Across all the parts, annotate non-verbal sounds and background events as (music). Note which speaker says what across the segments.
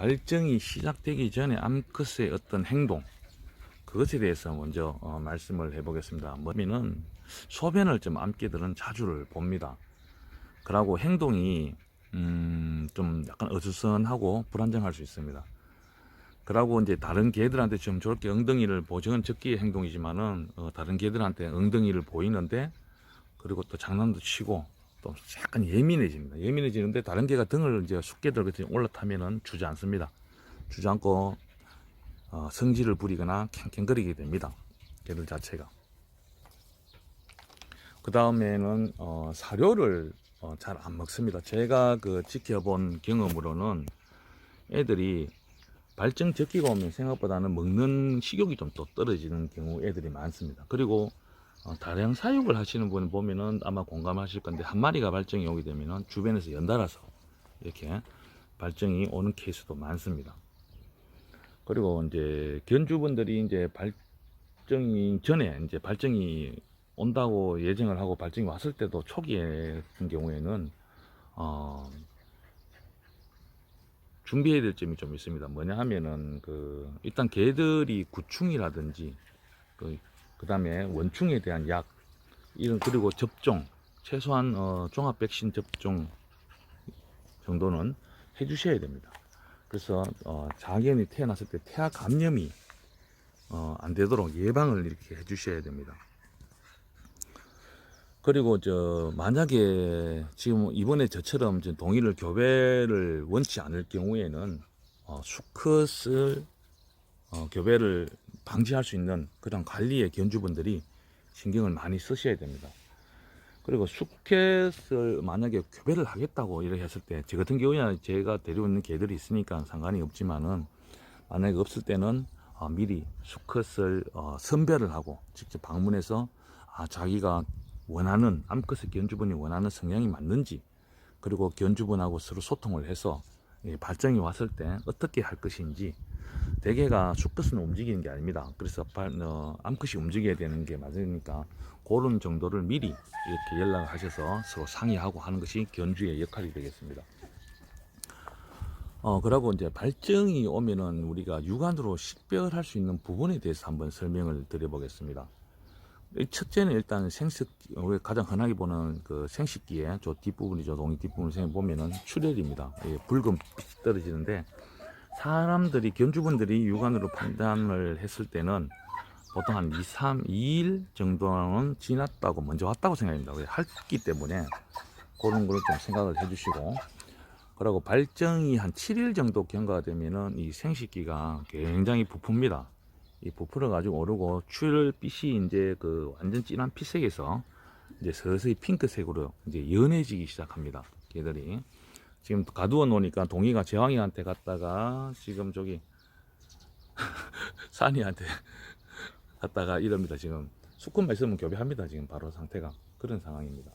Speaker 1: 발정이 시작되기 전에 암컷의 어떤 행동 그것에 대해서 먼저 어, 말씀을 해보겠습니다. 뭐냐면은 소변을 좀 암개들은 자주를 봅니다. 그러고 행동이 음, 좀 약간 어수선하고 불안정할 수 있습니다. 그러고 이제 다른 개들한테 좀 저렇게 엉덩이를 보정은 적기의 행동이지만은 어, 다른 개들한테 엉덩이를 보이는데 그리고 또 장난도 치고 또 약간 예민해집니다. 예민해지는데 다른 개가 등을 이제 숙개들 같은 올라타면은. 주지 않고 어, 성질을 부리거나 캥캥거리게 됩니다. 개들 자체가. 그 다음에는 어, 사료를 어, 잘 안 먹습니다. 제가 그 지켜본 경험으로는 애들이 발정 적기가 오면 생각보다는 먹는 식욕이 좀또 떨어지는 경우 애들이 많습니다. 그리고 어, 다량 사육을 하시는 분 보면은 아마 공감하실 건데 한 마리가 발정이 오게 되면은 주변에서 연달아서 이렇게 발정이 오는 케이스도 많습니다. 그리고 이제 견주분들이 이제 발정이 전에 이제 발정이 온다고 예정을 하고 발정이 왔을 때도 초기에 같은 경우에는 어 준비해야 될 점이 좀 있습니다. 뭐냐 하면은 그 일단 개들이 구충이라든지 그 그 다음에 원충에 대한 약 이런 그리고 접종 최소한 어, 종합 백신 접종 정도는 해주셔야 됩니다. 그래서 어, 자견이 태어났을 때 태아 감염이 어, 안 되도록 예방을 이렇게 해주셔야 됩니다. 그리고 저 만약에 지금 이번에 저처럼 동의를 교배를 원치 않을 경우에는 어, 수컷을 어, 교배를 방지할 수 있는 그런 관리에 견주분들이 신경을 많이 쓰셔야 됩니다. 그리고 수컷을 만약에 교배를 하겠다고 이렇게 했을 때, 저 같은 경우에는 제가 데려오는 개들이 있으니까 상관이 없지만은, 만약에 없을 때는 어, 미리 수컷을 어, 선별을 하고 직접 방문해서 아, 자기가 원하는, 암컷의 견주분이 원하는 성향이 맞는지, 그리고 견주분하고 서로 소통을 해서 이 발정이 왔을 때 어떻게 할 것인지, 대개가 수컷은 움직이는 게 아닙니다. 그래서 발, 어, 암컷이 움직여야 되는 게 맞으니까 그런 정도를 미리 이렇게 연락을 하셔서 서로 상의하고 하는 것이 견주의 역할이 되겠습니다. 어, 그러고 이제 발정이 오면은 우리가 육안으로 식별할 수 있는 부분에 대해서 한번 설명을 드려보겠습니다. 이 첫째는 일단 생식, 우리 가장 흔하게 보는 그 생식기에 저 뒷부분이죠. 동이 뒷부분을 생각 보면은 출혈입니다. 예, 붉은 떨어지는데 사람들이 견주분들이 육안으로 판단을 했을 때는 보통 한 2, 3, 2일 정도는 지났다고 먼저 왔다고 생각합니다. 왜 핥기 때문에 그런 거를 좀 생각을 해 주시고 그리고 발정이 한 7일 정도 경과가 되면은 이 생식기가 굉장히 부풉니다. 이 부풀어 가지고 오르고 출혈빛이 이제 그 완전 진한 피색에서 이제 서서히 핑크색으로 이제 연해지기 시작합니다. 개들이 지금 가두어 놓으니까 동이가 제왕이한테 갔다가 지금 저기 (laughs) 산이한테 갔다가 이럽니다. 지금 수컷만 있으면 교배합니다. 지금 바로 상태가 그런 상황입니다.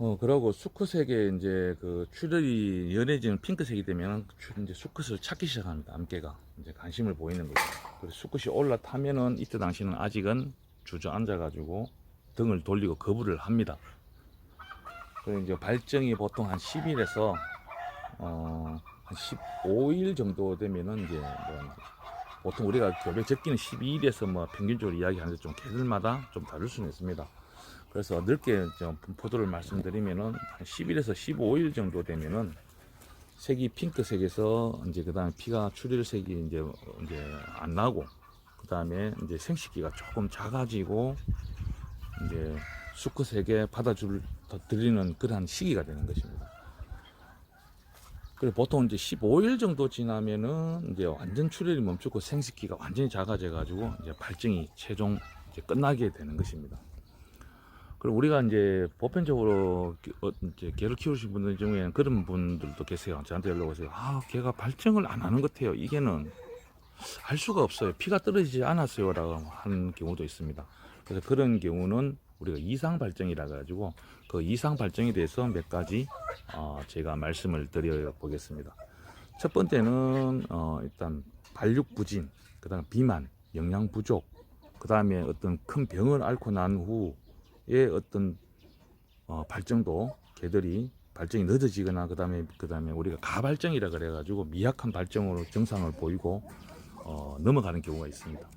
Speaker 1: 어 그러고 수컷에게 이제 그 출혈이 연해지는 핑크색이 되면 주- 이제 수컷을 찾기 시작합니다. 암개가 이제 관심을 보이는 거죠. 그래서 수컷이 올라타면은 이때 당시는 아직은 주저앉아 가지고 등을 돌리고 거부를 합니다. 그리고 이제 발정이 보통 한 10일에서 어, 한 15일 정도 되면은 이제 뭐 보통 우리가 교배 적기는 12일에서 뭐 평균적으로 이야기하는데 좀 개들마다 좀 다를 수는 있습니다. 그래서 넓게 좀 분포도를 말씀드리면은 한 10일에서 15일 정도 되면은 색이 핑크색에서 이제 그다음에 피가 출혈색이 이제 이제 안 나고 그다음에 이제 생식기가 조금 작아지고 이제 수컷에게 받아줄 더 드리는 그러한 시기가 되는 것입니다. 그리고 보통 이제 15일 정도 지나면은 이제 완전 출혈이 멈추고 생식기가 완전히 작아져 가지고 이제 발정이 최종 이제 끝나게 되는 것입니다. 그리고 우리가 이제 보편적으로 기- 어, 이제 개를 키우시는 분들 중에는 그런 분들도 계세요. 저한테 연락 오세요. 아, 개가 발정을 안 하는 것 같아요. 이게는 알 수가 없어요. 피가 떨어지지 않았어요라고 하는 경우도 있습니다. 그래서 그런 경우는 우리가 이상 발정이라 가지고 그 이상 발정에 대해서 몇 가지 어, 제가 말씀을 드려 보겠습니다. 첫 번째는 어, 일단 발육 부진, 그다음 비만, 영양 부족, 그다음에 어떤 큰 병을 앓고 난 후에 어떤 어, 발정도 개들이 발정이 늦어지거나 그다음에 그다음에 우리가 가발정이라 그래가지고 미약한 발정으로 증상을 보이고 어, 넘어가는 경우가 있습니다.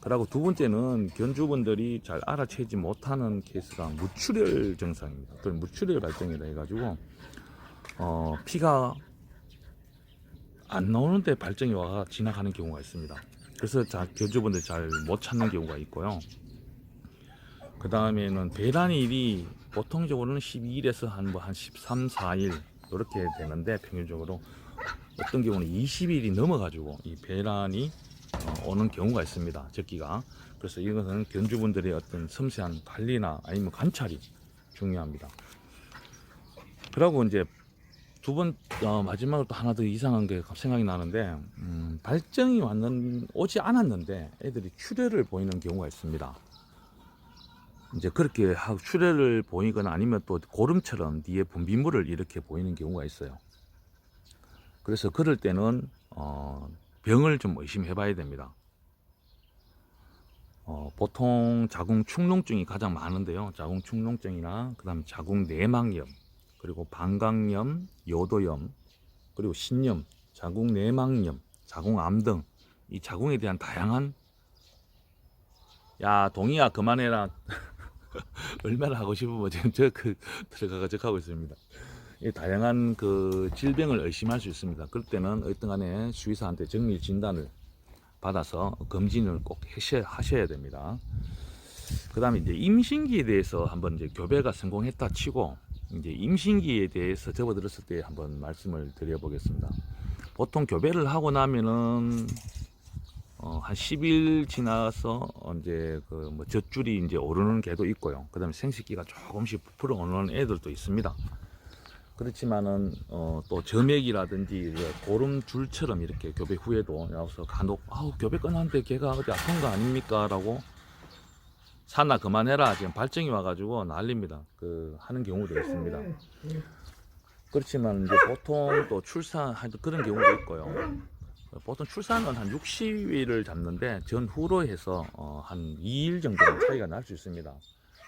Speaker 1: 그리고 두 번째는 견주분들이 잘 알아채지 못하는 케이스가 무출혈 증상입니다. 그 무출혈 발정이라 해가지고 어, 피가 안 나오는데 발정이 와가 지나가는 경우가 있습니다. 그래서 자, 견주분들이 잘못 찾는 경우가 있고요. 그 다음에는 배란일이 보통적으로는 12일에서 한 뭐 한 13, 4일 이렇게 되는데 평균적으로 어떤 경우는 20일이 넘어가지고 이 배란이 어, 오는 경우가 있습니다. 적기가. 그래서 이것은 견주분들의 어떤 섬세한 관리나 아니면 관찰이 중요합니다. 그리고 이제 두 번, 어, 마지막으로 또 하나 더 이상한 게 생각이 나는데, 음, 발정이 왔는, 오지 않았는데 애들이 출혈을 보이는 경우가 있습니다. 이제 그렇게 출혈을 보이거나 아니면 또 고름처럼 뒤에 분비물을 이렇게 보이는 경우가 있어요. 그래서 그럴 때는 어, 병을 좀 의심해 봐야 됩니다. 어, 보통 자궁 축농증이 가장 많은데요. 자궁 축농증이나 그다음 자궁 내막염, 그리고 방광염, 요도염, 그리고 신염, 자궁 내막염, 자궁암 등 이 자궁에 대한 다양한 야 동이야 그만해라 (laughs) (laughs) 얼마나 하고 싶으면 지금 저그 들어가가 적하고 있습니다. 이 다양한 그 질병을 의심할 수 있습니다. 그럴 때는 어떤 간에 수의사한테 정밀 진단을 받아서 검진을 꼭 하셔야 됩니다. 그 다음에 이제 임신기에 대해서 한번 이제 교배가 성공했다 치고 이제 임신기에 대해서 접어들었을 때 한번 말씀을 드려보겠습니다. 보통 교배를 하고 나면은 어, 한 10일 지나서 어, 이제 그 뭐 젖줄이 이제 오르는 개도 있고요. 그다음에 생식기가 조금씩 부풀어 오르는 애들도 있습니다. 그렇지만은 어, 또 점액이라든지 고름줄처럼 이렇게 교배 후에도 나와서 간혹 아우 교배 끊었는데 걔가 어디 아픈 거 아닙니까라고 산나 그만해라 지금 발정이 와가지고 난립니다. 그 하는 경우도 있습니다. 그렇지만 이제 보통 또 출산 할 그런 경우도 있고요. 보통 출산은 한 60일을 잡는데 전후로 해서 어, 한 2일 정도 차이가 날 수 있습니다.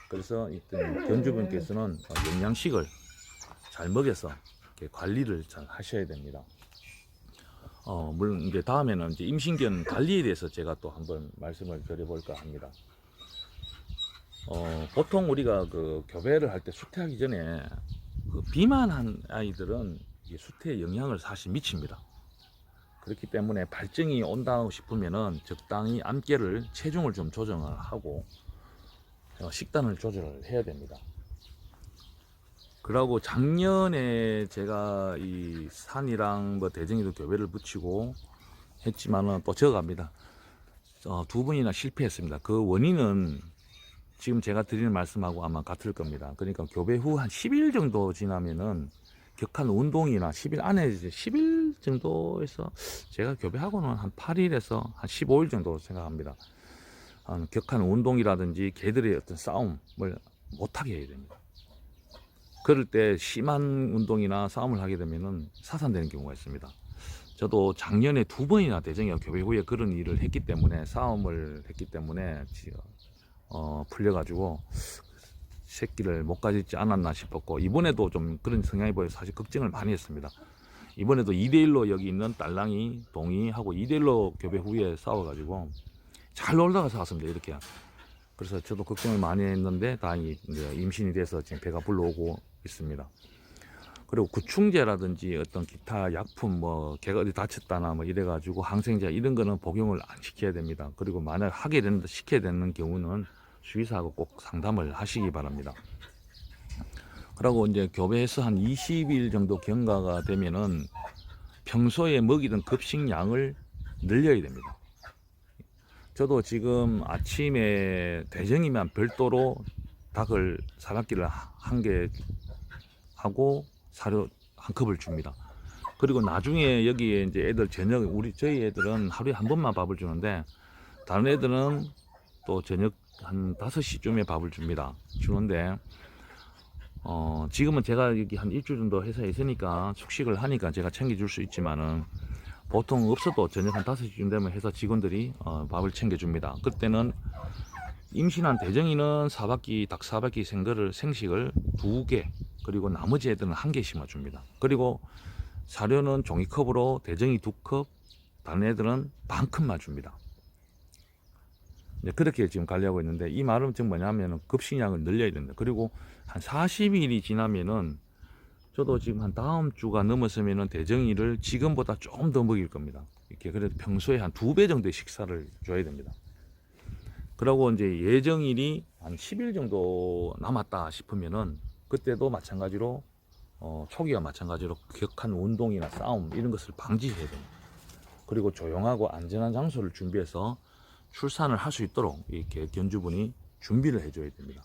Speaker 1: 그래서 이떤 견주분께서는 어, 영양식을 잘 먹여서 관리를 잘 하셔야 됩니다. 어, 물론 이제 다음에는 이제 임신견 관리에 대해서 제가 또 한번 말씀을 드려볼까 합니다. 어, 보통 우리가 그 교배를 할 때 수태하기 전에 그 비만한 아이들은 이 수태에 영향을 사실 미칩니다. 그렇기 때문에 발정이 온다 싶으면은 적당히 암깨를 체중을 좀 조정을 하고 어, 식단을 조절을 해야 됩니다. 그러고 작년에 제가 이 산이랑 뭐 대정이도 교배를 붙이고 했지만은 또 저갑니다. 어, 두 번이나 실패했습니다. 그 원인은 지금 제가 드리는 말씀하고 아마 같을 겁니다. 그러니까 교배 후 한 10일 정도 지나면은 격한 운동이나 10일 안에 이제 10일 정도에서 제가 교배하고는 한 8일에서 한 15일 정도 생각합니다. 한 격한 운동이라든지 개들의 어떤 싸움을 못하게 해야 됩니다. 그럴 때 심한 운동이나 싸움을 하게 되면은 사산되는 경우가 있습니다. 저도 작년에 두 번이나 대정이와 교배 후에 그런 일을 했기 때문에 싸움을 했기 때문에 지- 어, 풀려가지고 새끼를 못 가지지 않았나 싶었고 이번에도 좀 그런 성향이 보여 서 사실 걱정을 많이 했습니다. 이번에도 2대1로 여기 있는 딸랑이 동이하고 2대1로 교배 후에 싸워가지고 잘 놀다가 싸웠습니다. 이렇게. 그래서 저도 걱정을 많이 했는데 다행히 이제 임신이 돼서 지금 배가 불러오고 있습니다. 그리고 구충제라든지 어떤 기타 약품 뭐 개가 어디 다쳤다나 뭐 이래가지고 항생제 이런 거는 복용을 안 시켜야 됩니다. 그리고 만약 하게 된다 시켜야 되는 경우는 수의사하고 꼭 상담을 하시기 바랍니다. 그리고 이제 교배에서 한 20일 정도 경과가 되면은 평소에 먹이던 급식량을 늘려야 됩니다. 저도 지금 아침에 대정이면 별도로 닭을 사납기를 한 개 하고 사료 한 컵을 줍니다. 그리고 나중에 여기에 이제 애들 저녁 우리 저희 애들은 하루에 한 번만 밥을 주는데 다른 애들은 또 저녁 한 5시쯤에 밥을 줍니다. 주는데 어 지금은 제가 여기 한 일주일 정도 회사에 있으니까 숙식을 하니까 제가 챙겨줄 수 있지만은 보통 없어도 저녁 한 5시쯤 되면 회사 직원들이 어, 밥을 챙겨줍니다. 그때는 임신한 대정이는 사바끼 닭 사바끼 생거를 생식을 두 개 그리고 나머지 애들은 한 개 심어줍니다. 그리고 사료는 종이컵으로 대정이 두 컵, 다른 애들은 반 컵만 줍니다. 네, 그렇게 지금 관리하고 있는데 이 말은 지금 뭐냐면은 급식량을 늘려야 된다. 그리고 한 40일이 지나면은 저도 지금 한 다음 주가 넘었으면은 대정이를 지금보다 조금 더 먹일 겁니다. 이렇게 그래도 평소에 한 두 배 정도의 식사를 줘야 됩니다. 그러고 이제 예정일이 한 10일 정도 남았다 싶으면은 그때도 마찬가지로 어, 초기와 마찬가지로 격한 운동이나 싸움 이런 것을 방지해야 됩니다. 그리고 조용하고 안전한 장소를 준비해서 출산을 할 수 있도록 이렇게 견주분이 준비를 해줘야 됩니다.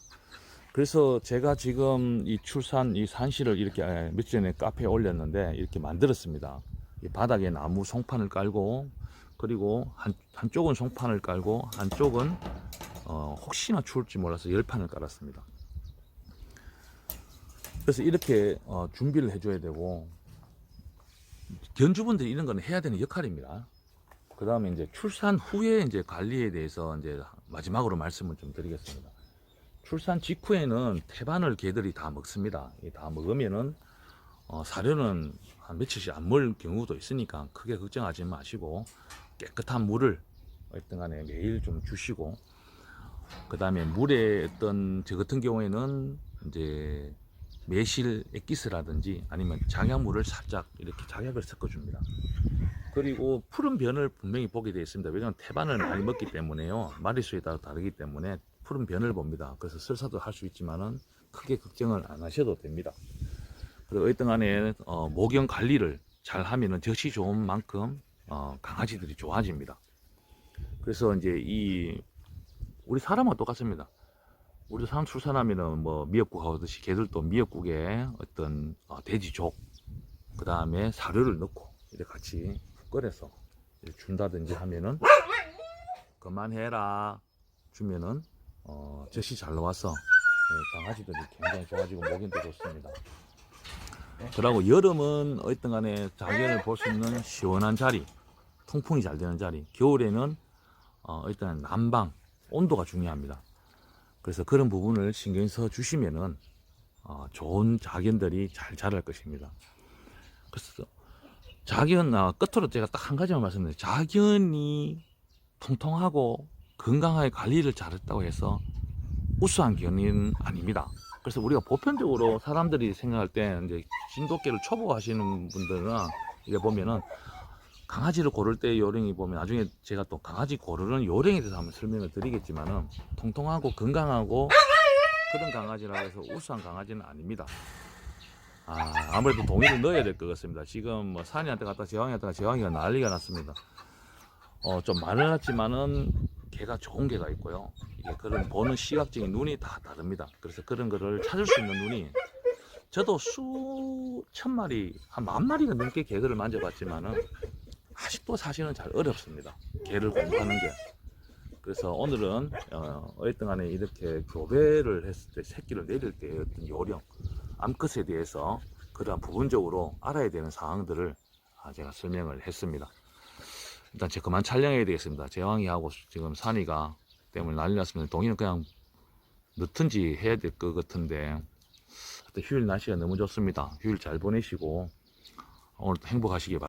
Speaker 1: 그래서 제가 지금 이 출산 이 산실을 이렇게 아, 며칠 전에 카페에 올렸는데 이렇게 만들었습니다. 이 바닥에 나무 송판을 깔고 그리고 한, 한쪽은 송판을 깔고 한쪽은 어, 혹시나 추울지 몰라서 열판을 깔았습니다. 그래서 이렇게 어, 준비를 해줘야 되고 견주분들이 이런 거는 해야 되는 역할입니다. 그 다음에 이제 출산 후에 이제 관리에 대해서 이제 마지막으로 말씀을 좀 드리겠습니다. 출산 직후에는 태반을 개들이 다 먹습니다. 이다 먹으면은 어, 사료는 한 며칠씩 안 먹을 경우도 있으니까 크게 걱정하지 마시고 깨끗한 물을 어떤 간에 매일 좀 주시고 그 다음에 물에 어떤 저 같은 경우에는 이제 매실 액기스라든지 아니면 장약물을 살짝 이렇게 장약을 섞어줍니다. 그리고 푸른 변을 분명히 보게 되어 있습니다. 왜냐하면 태반을 많이 먹기 때문에요. 마리수에 따라 다르기 때문에 푸른 변을 봅니다. 그래서 설사도 할 수 있지만은 크게 걱정을 안 하셔도 됩니다. 그리고 어떤 간에 어, 모경 관리를 잘 하면은 젖이 좋은 만큼 어, 강아지들이 좋아집니다. 그래서 이제 이 우리 사람과 똑같습니다. 우리 사람 출산하면은 뭐 미역국 하듯이 개들도 미역국에 어떤 어, 돼지족 그 다음에 사료를 넣고 이렇게 같이 끓여서 준다든지 하면은 그만해라 주면은 어, 젖이 잘 나와서 예, 강아지들이 굉장히 좋아지고 목인도 좋습니다. 그러고 여름은 어떤 간에 자연을 볼 수 있는 시원한 자리, 통풍이 잘 되는 자리. 겨울에는 어, 일단 난방, 온도가 중요합니다. 그래서 그런 부분을 신경 써 주시면은 어, 좋은 자견들이 잘 자랄 것입니다. 그래서 자견 아, 끝으로 제가 딱 한 가지만 말씀드려요. 자견이 통통하고 건강하게 관리를 잘했다고 해서 우수한 견은 아닙니다. 그래서 우리가 보편적으로 사람들이 생각할 때 이제 진돗개를 초보하시는 분들은 이게 보면은 강아지를 고를 때 요령이 보면 나중에 제가 또 강아지 고르는 요령에 대해서 한번 설명을 드리겠지만은 통통하고 건강하고 그런 강아지라 해서 우수한 강아지는 아닙니다. 아, 아무래도 동의를 넣어야 될 것 같습니다. 지금 뭐 산이한테 갔다 제왕이한테 제왕이가 난리가 났습니다. 어, 좀 많이 났지만은 개가 좋은 개가 있고요. 이게 그런 보는 시각적인 눈이 다 다릅니다. 그래서 그런 거를 찾을 수 있는 눈이 저도 수천 마리, 한 만 마리가 넘게 개들을 만져봤지만은 아직도 사실은 잘 어렵습니다. 개를 공부하는 게. 그래서 오늘은 어, 어쨌든 간에 이렇게 교배를 했을 때 새끼를 내릴 때 어떤 요령, 암컷에 대해서 그러한 부분적으로 알아야 되는 사항들을 아, 제가 설명을 했습니다. 일단 제 그만 촬영해야 되겠습니다. 제왕이하고 지금 산이가 때문에 난리 났습니다. 동이는 그냥 넣든지 해야 될 것 같은데 휴일 날씨가 너무 좋습니다. 휴일 잘 보내시고 오늘도 행복하시기 바랍니다.